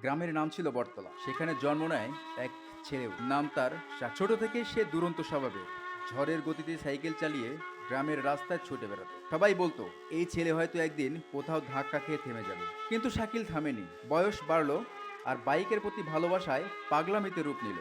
গ্রামের নাম ছিল বটতলা। সেখানে জন্ম নেয় এক ছেলেও নাম তার ছোট থেকে সে দুরন্ত স্বভাবের। ঝড়ের গতিতে সাইকেল চালিয়ে গ্রামের রাস্তায় ছুটে বেড়াতো। সবাই বলতো, এই ছেলে হয়তো একদিন কোথাও ধাক্কা খেয়ে থেমে যাবে। কিন্তু শাকিল থামেনি। বয়স বাড়লো আর বাইকের প্রতি ভালোবাসায় পাগলামিতে রূপ নিল।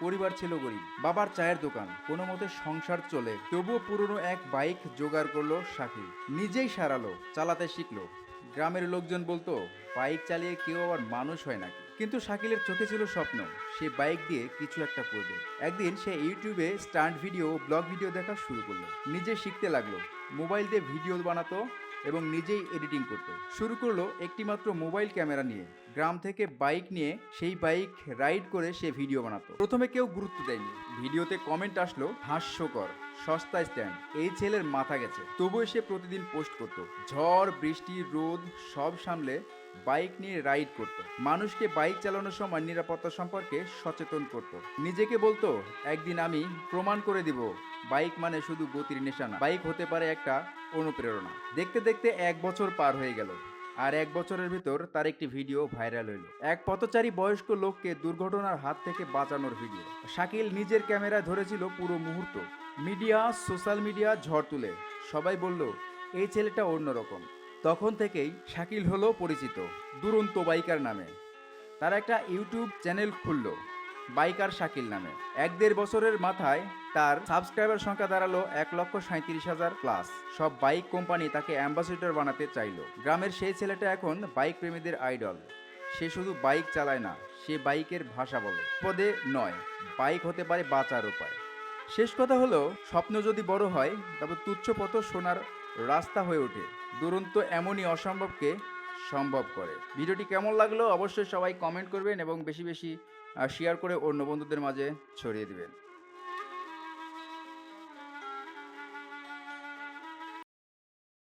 পরিবার ছিল গরিব। বাবার চায়ের দোকান। কোনো মতে সংসার চলে। তবুও পুরনো এক বাইক জোগাড় করল শাকিল। নিজেই সারালো, চালাতে শিখলো। গ্রামের লোকজন বলতো, বাইক চালিয়ে কেউ আবার মানুষ হয় নাকি? কিন্তু শাকিলের চোখে ছিল স্বপ্ন, সে বাইক দিয়ে কিছু একটা করবে। একদিন সে ইউটিউবে স্টান্ট ভিডিও ব্লগ ভিডিও দেখা শুরু করল। নিজে শিখতে লাগল। মোবাইল দিয়ে ভিডিও বানাতো এবং নিজেই এডিটিং করতো। শুরু করল একটিমাত্র মোবাইল ক্যামেরা নিয়ে। গ্রাম থেকে বাইক নিয়ে সেই বাইক রাইড করে সে ভিডিও বানাতো। প্রথমে কেউ গুরুত্ব দেয়নি। ভিডিওতে কমেন্ট আসলো, হাস্যকর সস্তা স্ট্যান্ড, এই ছেলের মাথা গেছে। তবুও সে প্রতিদিন পোস্ট করত। ঝড়, বৃষ্টি, রোদ, সব সামলে বাইক নিয়ে রাইড করত। মানুষকে বাইক চালানোর সময় নিরাপত্তা সম্পর্কে সচেতন করত। নিজেকে বলতো, একদিন আমি প্রমাণ করে দিব বাইক মানে শুধু গতির নেশা না বাইক হতে পারে একটা অনুপ্রেরণা। দেখতে দেখতে এক বছর পার হয়ে গেল, আর এক বছরের ভিতর তার একটি ভিডিও ভাইরাল হইল। এক পথচারী বয়স্ক লোককে দুর্ঘটনার হাত থেকে বাঁচানোর ভিডিও। শাকিল নিজের ক্যামেরায় ধরেছিল পুরো মুহূর্ত। মিডিয়া, সোশ্যাল মিডিয়া ঝড় তুলে। সবাই বলল, এই ছেলেটা অন্যরকম। তখন থেকেই শাকিল হলো পরিচিত, দুরন্ত বাইকার নামে। তার একটা ইউটিউব চ্যানেল খুললো। বাইকার শাকিল নামে। এক দেড় বছরের মাথায় তার সাবস্ক্রাইবার সংখ্যা দাঁড়াল এক লক্ষ সাঁত্রিশ হাজার প্লাস সব বাইক কোম্পানি তাকে অ্যাম্বাসেডর বানাতে চাইলো। গ্রামের সেই ছেলেটা এখন বাইক প্রেমীদের আইডল। সে শুধু বাইক চালায় না, সে বাইকের ভাষা বলে। পদে নয়, বাইক হতে পারে বাঁচার উপায়। শেষ কথা হলো, স্বপ্ন যদি বড় হয়, তবে তুচ্ছপথ সোনার রাস্তা হয়ে ওঠে। দুরন্ত এমনই অসম্ভবকে সম্ভব করে। ভিডিওটি কেমন লাগল অবশ্যই সবাই কমেন্ট করবেন এবং বেশি বেশি শেয়ার করে অন্য বন্ধুদের মাঝে ছড়িয়ে দিবেন।